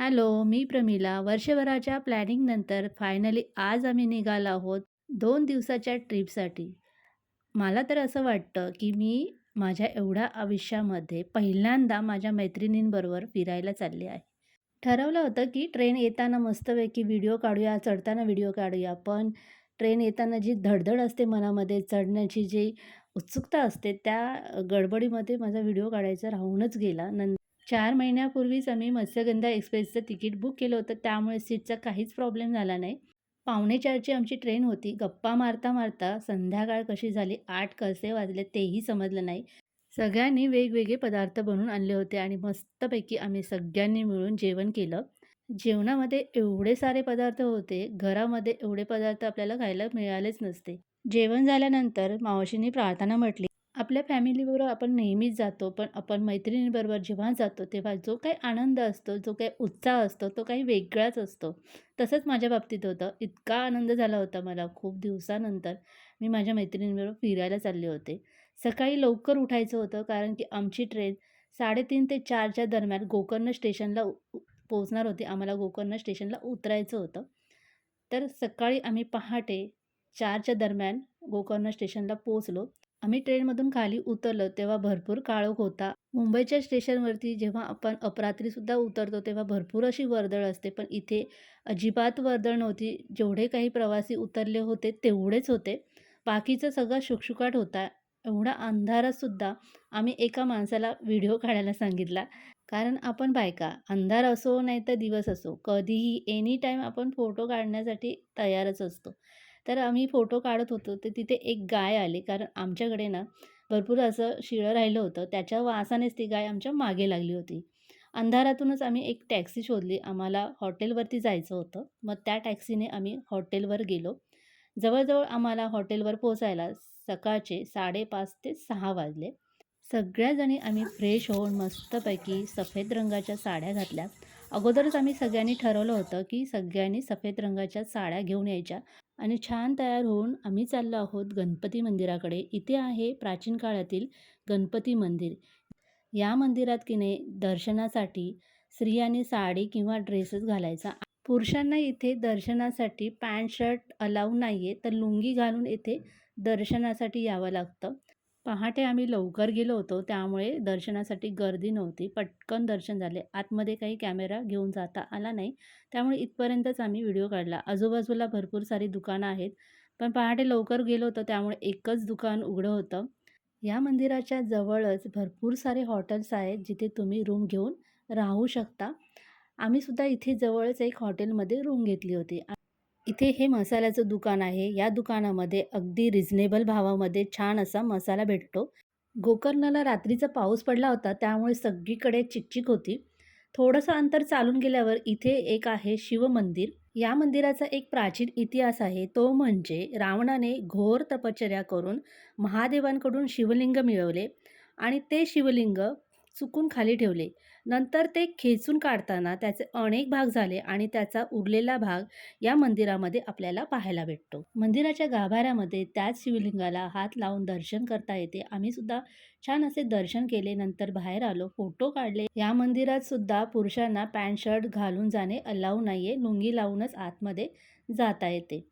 Hello, मी प्रमिला. वर्षभराच्या प्लॅनिंगनंतर finally आज आम्ही निघालो आहोत दोन दिवसाच्या ट्रिपसाठी. मला तर असं वाटतं, की मी माझ्या एवढ्या आयुष्यामध्ये पहिल्यांदा माझ्या मैत्रिणींबरोबर फिरायला चालले आहे. ठरवलं होतं, की ट्रेन येताना मस्तपैकी व्हिडिओ काढूया, चढताना व्हिडिओ काढूया. पण ट्रेन येताना जी धडधड असते मनामध्ये, चढण्याची जी उत्सुकता असते, त्या गडबडीमध्ये माझा व्हिडिओ काढायचा राहूनच गेला. नं चार महिन्यापूर्वीच आम्ही मत्स्यगंधा एक्सप्रेसचं तिकीट बुक केलं होतं, त्यामुळे सीटचा काहीच प्रॉब्लेम झाला नाही. पावणे चारची आमची ट्रेन होती. गप्पा मारता-मारता संध्याकाळ कशी झाली, आठ कसे वाजले तेही समजलं नाही. सगळ्यांनी वेगवेगळे पदार्थ बनवून आणले होते आणि मस्तपैकी आम्ही सगळ्यांनी मिळून जेवण केलं. जेवणामध्ये एवढे सारे पदार्थ होते, घरामध्ये एवढे पदार्थ आपल्याला खायला मिळालेच नसते. जेवण झाल्यानंतर मावशींनी प्रार्थना म्हटली. आपल्या फॅमिलीबरोबर आपण नेहमीच जातो, पण आपण मैत्रिणींबरोबर जेव्हा जातो, तेव्हा जो काही आनंद असतो, जो काही उत्साह असतो, तो काही वेगळाच असतो. तसंच माझ्या बाबतीत होतं. इतका आनंद झाला होता मला खूप दिवसानंतर मी माझ्या मैत्रिणींबरोबर फिरायला चालले होते. सकाळी लवकर उठायचं होतं, कारण की आमची ट्रेन 3:30 ते चारच्या दरम्यान गोकर्ण स्टेशनला उ पोहोचणार होती. आम्हाला गोकर्ण स्टेशनला उतरायचं होतं. तर सकाळी आम्ही पहाटे चारच्या दरम्यान गोकर्ण स्टेशनला पोचलो आम्ही ट्रेनमधून खाली उतरलो, तेव्हा भरपूर काळोख होता. मुंबईच्या स्टेशनवरती जेव्हा आपण अपरात्रीसुद्धा उतरतो, तेव्हा भरपूर अशी वर्दळ असते, पण इथे अजिबात वर्दळ नव्हती. जेवढे काही प्रवासी उतरले होते, तेवढेच होते. बाकीचं सगळं शुकशुकाट होता. एवढा अंधारातसुद्धा आम्ही एका माणसाला व्हिडिओ काढायला सांगितला. कारण आपण बायका, अंधार असो नाही तर दिवस असो, कधीही एनी टाईम आपण फोटो काढण्यासाठी तयारच असतो. तर आम्ही फोटो काढत होतो, तर तिथे एक गाय आली. कारण आमच्याकडे ना भरपूर असं शिळं राहिलं होतं. त्याच्या वासानेच ती गाय आमच्या मागे लागली होती. अंधारातूनच आम्ही एक टॅक्सी शोधली. आम्हाला हॉटेलवरती जायचं होतं. मग त्या टॅक्सीने आम्ही हॉटेलवर गेलो. जवळजवळ आम्हाला हॉटेलवर पोहोचायला सकाळचे 5:30 ते सहा वाजले. सगळ्याजणी आम्ही फ्रेश होऊन मस्तपैकी सफेद रंगाच्या साड्या घातल्या. अगोदरच आम्ही सगळ्यांनी ठरवलं होतं, की सगळ्यांनी सफेद रंगाच्या साड्या घेऊन यायच्या आणि छान तयार होऊन आम्ही चाललो आहोत गणपती मंदिराकडे. इथे आहे प्राचीन काळातील गणपती मंदिर. या मंदिरात की नाही दर्शनासाठी स्त्रियांनी साडी किंवा ड्रेसच घालायचा. पुरुषांना इथे दर्शनासाठी पॅन्ट शर्ट अलाऊ आहे तर लुंगी घालून इथे दर्शनासाठी यावं लागतं. पहाटे आम्ही लवकर गेलो होतो, त्यामुळे दर्शनासाठी गर्दी नव्हती. पटकन दर्शन झाले. आतमध्ये काही कॅमेरा घेऊन जाता आला नाही, त्यामुळे इथपर्यंतच आम्ही व्हिडिओ काढला. आजूबाजूला भरपूर सारी दुकानं आहेत, पण पहाटे लवकर गेलो होतो, त्यामुळे एकच दुकान उघडं होतं. या मंदिराच्या जवळच भरपूर सारे हॉटेल्स आहेत, जिथे तुम्ही रूम घेऊन राहू शकता. आम्हीसुद्धा इथे जवळच एक हॉटेलमध्ये रूम घेतली होती. इथे हे मसाल्याचं दुकान आहे. या दुकानामध्ये अगदी रिझनेबल भावामध्ये छान असा मसाला भेटतो. गोकर्णाला रात्रीचा पाऊस पडला होता, त्यामुळे सगळीकडे चिकचिक होती. थोडंसं अंतर चालून गेल्यावर इथे एक आहे शिवमंदिर. या मंदिराचा एक प्राचीन इतिहास आहे. तो म्हणजे रावणाने घोर तपश्चर्या करून महादेवांकडून शिवलिंग मिळवले आणि ते शिवलिंग चुकून खाली ठेवले. नंतर ते खेचून काढताना त्याचे अनेक भाग झाले आणि त्याचा उरलेला भाग या मंदिरामध्ये आपल्याला पाहायला भेटतो. मंदिराच्या गाभाऱ्यामध्ये त्याच शिवलिंगाला हात लावून दर्शन करता येते. आम्ही सुद्धा छान असे दर्शन केले. नंतर बाहेर आलो, फोटो काढले. या मंदिरात सुद्धा पुरुषांना पॅन्ट शर्ट घालून जाणे अलाऊ नाहीये. लुंगी लावूनच आतमध्ये जाता येते.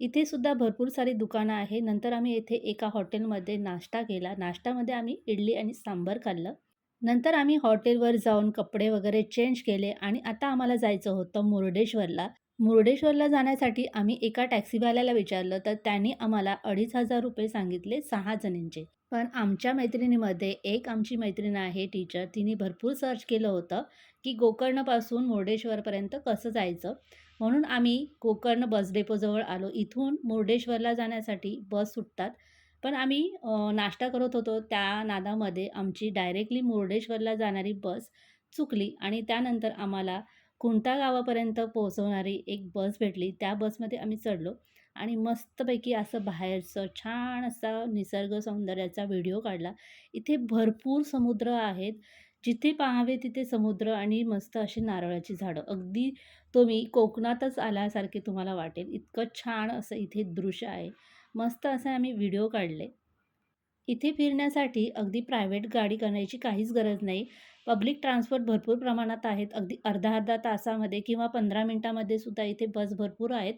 इथे सुद्धा भरपूर सारी दुकानं आहे. नंतर आम्ही येथे एका हॉटेलमध्ये नाश्ता केला. नाश्त्यामध्ये आम्ही इडली आणि सांबार खाल्लं. नंतर आम्ही हॉटेलवर जाऊन कपडे वगैरे चेंज केले आणि आता आम्हाला जायचं होतं मुर्डेश्वरला. मुर्डेश्वरला जाण्यासाठी आम्ही एका टॅक्सीवाल्याला विचारलं, तर त्यांनी आम्हाला ₹2,500 सांगितले सहा जणींचे. पण आमच्या मैत्रिणीमध्ये एक आमची मैत्रीण आहे टीचर. तिने भरपूर सर्च केलं होतं, की गोकर्णपासून मुर्डेश्वरपर्यंत कसं जायचं. म्हणून आम्ही गोकर्ण बस डेपोजवळ आलो. इथून मुर्डेश्वरला जाण्यासाठी बस सुटतात. पण आम्ही नाश्ता करत होतो, त्या नादामध्ये आमची डायरेक्टली मुर्डेश्वरला जाणारी बस चुकली आणि त्यानंतर आम्हाला खुंटा गावापर्यंत पोहोचवणारी एक बस भेटली. त्या बसमध्ये आम्ही चढलो आणि मस्तपैकी असं बाहेरचं छान असा निसर्ग सौंदर्याचा व्हिडिओ काढला. इथे भरपूर समुद्र आहेत. जिथे पाहावे तिथे समुद्र आणि मस्त अशी नारळाची झाडं. अगदी तुम्ही कोकणातच आल्यासारखे तुम्हाला वाटेल. इतकं छान असं इथे दृश्य आहे. मस्त असे आम्ही व्हिडिओ काढले. इथे फिरण्यासाठी अगदी प्रायव्हेट गाडी करण्याची काहीच गरज नाही. पब्लिक ट्रान्सपोर्ट भरपूर प्रमाणात आहेत. अगदी अर्धा-अर्धा तासामध्ये किंवा पंधरा मिनटामध्ये सुद्धा इथे बस भरपूर आहेत.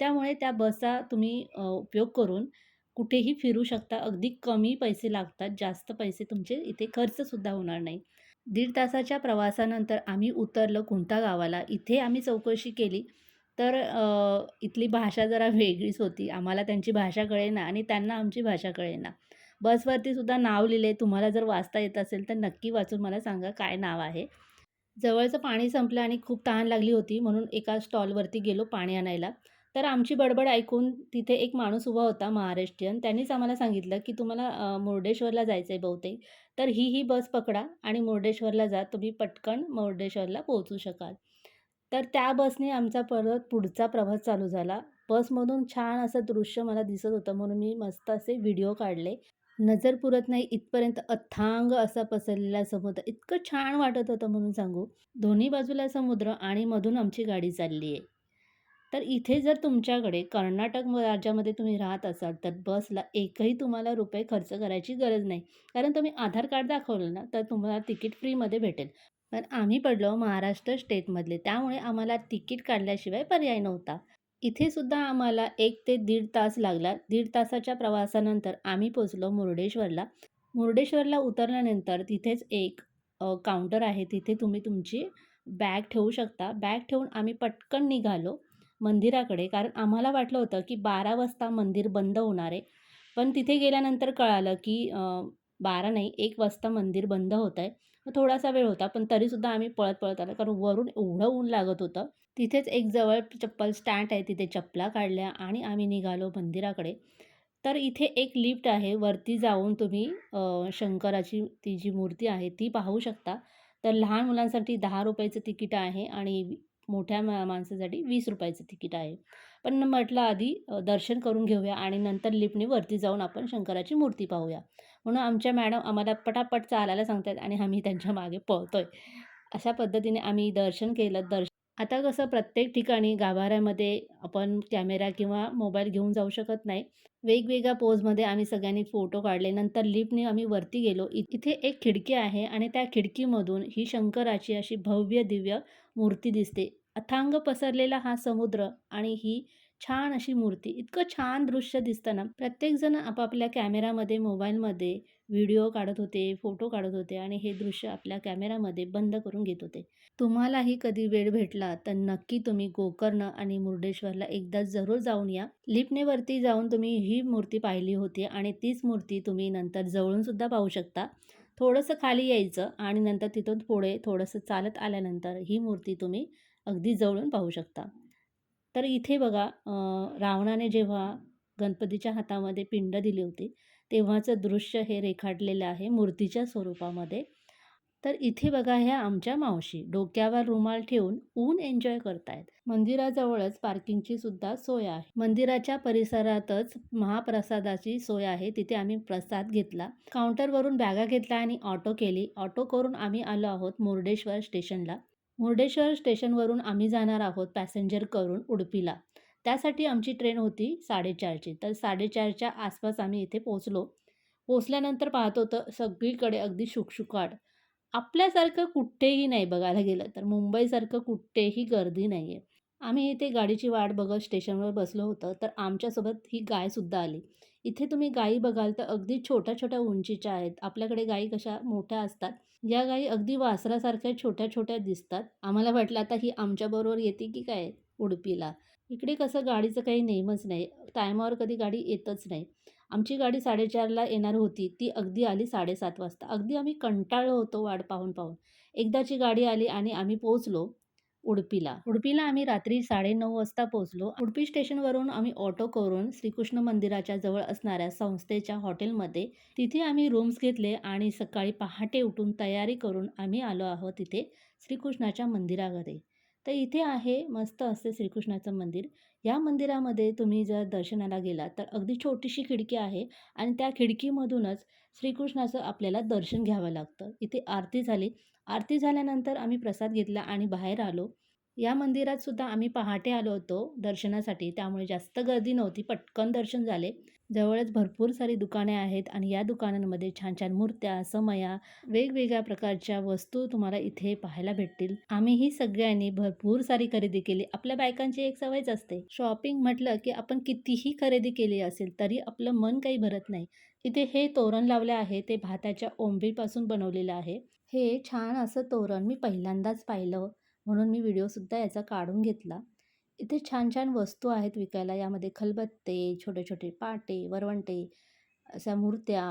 त्यामुळे त्या बसचा तुम्ही उपयोग करून कुठेही फिरू शकता. अगदी कमी पैसे लागतात. जास्त पैसे तुमचे इथे खर्चसुद्धा होणार नाही. दीड तासाच्या प्रवासानंतर आम्ही उतरलो कुंटा गावाला. इथे आम्ही चौकशी केली, तर इथली भाषा जरा वेगळीच होती. आम्हाला त्यांची भाषा कळेना आणि त्यांना आमची भाषा कळेना. बसवरती सुद्धा नाव लिहिले तुम्हाला जर वाचता येत असेल, तर नक्की वाचून मला सांगा काय नाव आहे. जवळचं पाणी संपलं आणि खूप तहान लागली होती, म्हणून एका स्टॉलवरती गेलो पाणी आणायला. तर आमची बडबड ऐकून तिथे एक माणूस उभा होता महाराष्ट्रीयन. त्यांनीच आम्हाला सांगितलं, की तुम्हाला मुर्डेश्वरला जायचं आहे बहुतेक. तर ही, ही बस पकडा आणि मुर्डेश्वरला जा. तुम्ही पटकन मुर्डेश्वरला पोहोचू शकाल. तर त्या बसने आमचा परत पुढचा प्रवास चालू झाला. बसमधून छान असं दृश्य मला दिसत होतं, म्हणून मी मस्त असे व्हिडिओ काढले. नजर पुरत नाही इथपर्यंत अथांग असा पसरलेला समुद्र. इतकं छान वाटत होतं म्हणून सांगू. दोन्ही बाजूला समुद्र आणि मधून आमची गाडी चालली आहे. तर इथे जर तुमच्याकडे कर्नाटक राज्यामध्ये तुम्ही राहत असाल, तर बसला एकही तुम्हाला रुपये खर्च करायची गरज नाही. कारण तुम्ही आधार कार्ड दाखवलं ना, तर तुम्हाला तिकीट फ्रीमध्ये भेटेल. पण आम्ही पडलो महाराष्ट्र स्टेटमधले, त्यामुळे आम्हाला तिकीट काढल्याशिवाय पर्याय नव्हता. इथे सुद्धा आम्हाला एक ते दीड तास लागला. दीड तासाच्या प्रवासानंतर आम्ही पोचलो मुर्डेश्वरला. मुर्डेश्वरला उतरल्यानंतर तिथेच एक काउंटर आहे. तिथे तुम्ही तुमची बॅग ठेवू शकता. बॅग ठेवून आम्ही पटकन निघालो मंदिराकडे. कारण आम्हाला वाटलं होतं, की 12 वाजता मंदिर बंद होणार आहे. पण तिथे गेल्यानंतर कळालं, की बारा नाही एक वाजता मंदिर बंद होतंय. मग थोडासा वेळ होता, पण तरीसुद्धा आम्ही पळत-पळत आलो. कारण वरून एवढं ऊन लागत होतं. तिथेच एक जवळ चप्पल स्टँड आहे. तिथे चपला काढल्या आणि आम्ही निघालो मंदिराकडे. तर इथे एक लिफ्ट आहे. वरती जाऊन तुम्ही शंकराची ती जी मूर्ती आहे ती पाहू शकता. तर लहान मुलांसाठी दहा रुपयाचं तिकीट आहे आणि मोठ्या मा माणसासाठी वीस रुपयाचं तिकीट आहे. पण म्हटलं आधी दर्शन करून घेऊया आणि नंतर लिफ्टने वरती जाऊन आपण शंकराची मूर्ती पाहूया. म्हणून आमच्या मॅडम आम्हाला पटापट चालायला सांगतात आणि आम्ही त्यांच्या मागे पळतोय. अशा पद्धतीने आम्ही दर्शन केलं. दर्श आता कसं प्रत्येक ठिकाणी गाभाऱ्यामध्ये आपण कॅमेरा किंवा मोबाईल घेऊन जाऊ शकत नाही. वेगवेगळ्या पोजमध्ये आम्ही सगळ्यांनी फोटो काढले. नंतर लिफ्टने आम्ही वरती गेलो. इथे एक खिडकी आहे आणि त्या खिडकीमधून ही शंकराची अशी भव्य-दिव्य मूर्ती दिसते. अथांग पसरलेला हा समुद्र आणि ही छान अशी मूर्ती. इतकं छान दृश्य दिसतं ना, प्रत्येकजण आपापल्या कॅमेरामध्ये, मोबाईलमध्ये व्हिडिओ काढत होते, फोटो काढत होते आणि हे दृश्य आपल्या कॅमेरामध्ये बंद करून घेत होते. तुम्हालाही कधी वेळ भेटला, तर नक्की तुम्ही गोकर्ण आणि मुर्डेश्वरला एकदा जरूर जाऊन या. लिपनेवरती जाऊन तुम्ही ही मूर्ती पाहिली होती आणि तीच मूर्ती तुम्ही नंतर जवळून सुद्धा पाहू शकता. थोडंसं खाली यायचं आणि नंतर तिथून पुढे थोडंसं चालत आल्यानंतर ही मूर्ती तुम्ही अगदी जवळून पाहू शकता. तर इथे बघा रावणाने जेव्हा गणपतीच्या हातामध्ये पिंड दिली होती, तेव्हाचं दृश्य हे रेखाटलेलं आहे मूर्तीच्या स्वरूपामध्ये. तर इथे बघा ह्या आमच्या मावशी डोक्यावर रुमाल ठेवून ऊन एन्जॉय करतायत. मंदिराजवळच पार्किंगची सुद्धा सोय आहे. मंदिराच्या परिसरातच महाप्रसादाची सोय आहे. तिथे आम्ही प्रसाद घेतला. काउंटरवरून बॅगा घेतल्या आणि ऑटो केली. ऑटो करून आम्ही आलो आहोत मुर्डेश्वर स्टेशनला. मुर्डेश्वर स्टेशनवरून आम्ही जाणार आहोत पॅसेंजर करून उडपीला त्यासाठी आमची ट्रेन होती साडेचारची तर 4:30च्या आसपास आम्ही इथे पोचलो पोचल्यानंतर पाहतो तर सगळीकडे अगदी शुकशुकाट. आपल्यासारखं कुठेही नाही बघायला गेलं तर. मुंबईसारखं कुठेही गर्दी नाही आहे आम्ही इथे गाडीची वाट बघत स्टेशनवर बसलो होतं तर आमच्यासोबत ही गायसुद्धा आली. इथे तुम्ही गायी बघाल तर अगदी छोट्या-छोट्या उंचीच्या आहेत. आपल्याकडे गायी कशा मोठ्या असतात. या गायी अगदी वासरासारख्या छोट्या-छोट्या दिसतात. आम्हाला वाटलं आता ही आमच्याबरोबर येते की काय उडपीला इकडे कसं गाडीचं काही नेमच नाही. टायमावर कधी गाडी येतच नाही. आमची गाडी 4:30ला येणार होती. ती अगदी आली 7:30 वाजता. अगदी आम्ही कंटाळलो होतो वाट पाहून-पाहून. एकदाची गाडी आली आणि आम्ही पोहोचलो उडपीला उडपीला आम्ही रात्री 9:30 वाजता पोहोचलो. उडपी स्टेशनवरून आम्ही ऑटो करून श्रीकृष्ण मंदिराच्या जवळ असणाऱ्या संस्थेच्या हॉटेलमध्ये तिथे आम्ही रूम्स घेतले आणि सकाळी पहाटे उठून तयारी करून आम्ही आलो आहोत तिथे श्रीकृष्णाच्या मंदिराकडे. तर इथे आहे मस्त असते श्रीकृष्णाचं मंदिर. या मंदिरामध्ये तुम्ही जर दर्शनाला गेलात, तर अगदी छोटीशी खिडकी आहे आणि त्या खिडकीमधूनच श्रीकृष्णाचं आपल्याला दर्शन घ्यावं लागतं. इथे आरती झाली. आरती झाल्यानंतर आम्ही प्रसाद घेतला आणि बाहेर आलो. या मंदिरात सुद्धा आम्ही पहाटे आलो होतो दर्शनासाठी. त्यामुळे जास्त गर्दी नव्हती. पटकन दर्शन झाले. जवळच भरपूर सारी दुकाने आहेत आणि या दुकानांमध्ये छान छान मूर्त्या, समया, वेगवेगळ्या प्रकारच्या वस्तू तुम्हाला इथे पाहायला भेटतील. आम्हीही सगळ्यांनी भरपूर सारी खरेदी केली. आपल्या बायकांची एक सवयच असते. शॉपिंग म्हटलं की आपण कितीही खरेदी केली असेल तरी आपलं मन काही भरत नाही. इथे हे तोरण लावले आहे ते भाताच्या ओंबीपासून बनवलेलं आहे. हे छान असं तोरण मी पहिल्यांदाच पाहिलं म्हणून मी व्हिडिओसुद्धा याचा काढून घेतला. इथे छान छान वस्तू आहेत विकायला. यामध्ये खलबत्ते, छोटे-छोटे पाटे, वरवंटे, अशा मूर्त्या,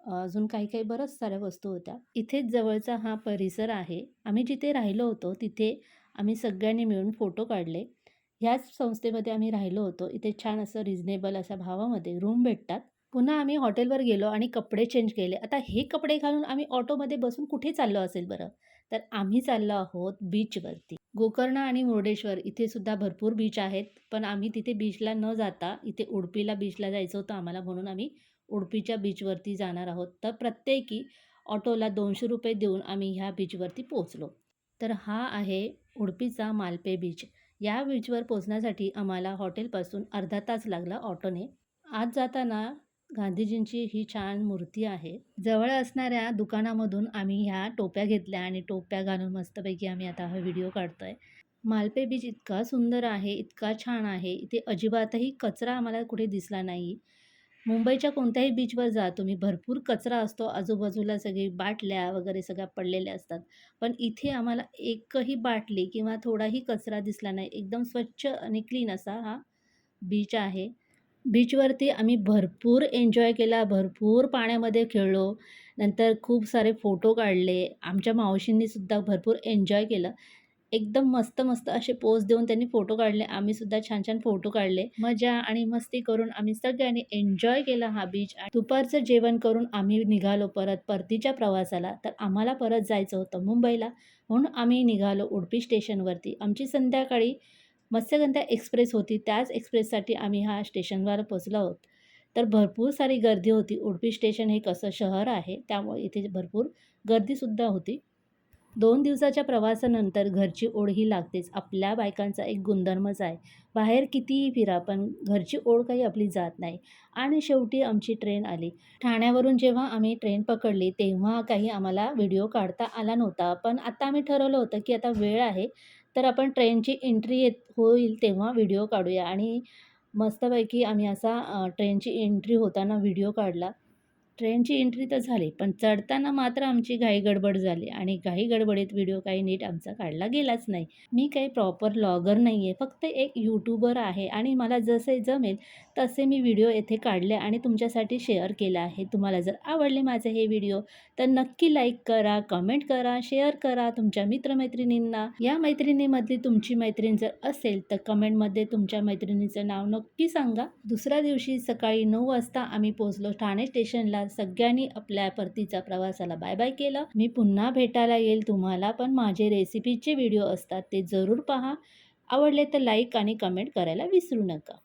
अजून काही-काही बऱ्याच साऱ्या वस्तू होत्या. इथेच जवळचा हा परिसर आहे. आम्ही जिथे राहिलो होतो तिथे आम्ही सगळ्यांनी मिळून फोटो काढले. ह्याच संस्थेमध्ये आम्ही राहिलो होतो. इथे छान असं रिझनेबल अशा भावामध्ये रूम भेटतात. पुन्हा आम्ही हॉटेलवर गेलो आणि कपडे चेंज केले. आता हे कपडे घालून आम्ही ऑटोमध्ये बसून कुठे चाललो असेल बरं? तर आम्ही चाललो आहोत बीचवरती. गोकर्ण आणि मुर्डेश्वर इथे सुद्धा भरपूर बीच आहेत. पण आम्ही तिथे बीचला न जाता इथे उडपीला बीचला जायचं होतं आम्हाला म्हणून आम्ही उडपीच्या बीचवरती जाणार आहोत. तर प्रत्येकी ऑटोला ₹200 देऊन आम्ही ह्या बीचवरती पोहोचलो. तर हा आहे उडपीचा मालपे बीच. या बीचवर पोचण्यासाठी आम्हाला हॉटेलपासून अर्धा तास लागला ऑटोने. आत जाताना गांधीजींची ही छान मूर्ती आहे. जवळ असणाऱ्या दुकानामधून आम्ही ह्या टोप्या घेतल्या आणि टोप्या घालून मस्तपैकी आम्ही आता हा व्हिडिओ काढतोय. मालपे बीच इतका सुंदर आहे, इतका छान आहे. इथे अजिबातही कचरा आम्हाला कुठे दिसला नाही. मुंबईच्या कोणत्याही बीचवर जा तुम्ही भरपूर कचरा असतो. आजूबाजूला सगळी बाटल्या वगैरे सगळ्या पडलेल्या असतात. पण इथे आम्हाला एकही बाटली किंवा थोडाही कचरा दिसला नाही. एकदम स्वच्छ आणि क्लीन असा हा बीच आहे. बीचवरती आम्ही भरपूर एन्जॉय केला. भरपूर पाण्यामध्ये खेळलो. नंतर खूप सारे फोटो काढले. आमच्या मावशींनीसुद्धा भरपूर एन्जॉय केलं. एकदम मस्त-मस्त असे पोज देऊन त्यांनी फोटो काढले. आम्ही सुद्धा छान-छान फोटो काढले. मजा आणि मस्ती करून आम्ही सगळ्यांनी एन्जॉय केला हा बीच. दुपारचं जेवण करून आम्ही निघालो परत परतीच्या प्रवासाला. तर आम्हाला परत जायचं होतं मुंबईला. म्हणून आम्ही निघालो उडपी स्टेशनवरती. आमची संध्याकाळी मत्स्यगंधा एक्सप्रेस होती. त्याच एक्सप्रेससाठी आम्ही हा स्टेशनवर पोचलो आहोत. तर भरपूर सारी गर्दी होती. उडपी स्टेशन हे कसं शहर आहे त्यामुळे इथे भरपूर गर्दीसुद्धा होती. दोन दिवसाच्या प्रवासानंतर घरची ओढ ही लागतेच. आपल्या बायकांचा एक गुणधर्मच आहे. बाहेर कितीही फिरा पण घरची ओढ काही आपली जात नाही. आणि शेवटी आमची ट्रेन आली. ठाण्यावरून जेव्हा आम्ही ट्रेन पकडली तेव्हा काही आम्हाला व्हिडिओ काढता आला नव्हता. पण आता आम्ही ठरवलं होतं की आता वेळ आहे तर आपण ट्रेनची एंट्री येत होईल तेव्हा व्हिडिओ काढूया आणि मस्तपैकी आम्ही असा ट्रेनची एंट्री होताना व्हिडिओ काढला. ट्रेनची एंट्री तर झाली पण चढताना मात्र आमची घाई गडबड झाली आणि घाई गडबडीत व्हिडिओ काही नीट आमचा काढला गेलाच नाही. मी काही प्रॉपर लॉगर नाही आहे. फक्त एक यूट्यूबर आहे आणि मला जसे जमेल तसे मी व्हिडिओ येथे काढले आणि तुमच्यासाठी शेअर केला आहे. तुम्हाला जर आवडले माझे हे व्हिडिओ तर नक्की लाईक करा, कमेंट करा, शेअर करा तुमच्या मित्रमैत्रिणींना या मैत्रिणीमधली तुमची मैत्रीण जर असेल तर कमेंटमध्ये तुमच्या मैत्रिणीचं नाव नक्की सांगा. दुसऱ्या दिवशी सकाळी नऊ वाजता आम्ही पोहोचलो ठाणे स्टेशनला. सगळ्यांनी आपल्या परतीचा प्रवासाला बाय-बाय केलं. मी पुन्हा भेटायला येईल तुम्हाला पण माझे रेसिपीचे व्हिडिओ असतात ते जरूर पहा. आवडले तर लाईक आणि कमेंट करायला विसरू नका.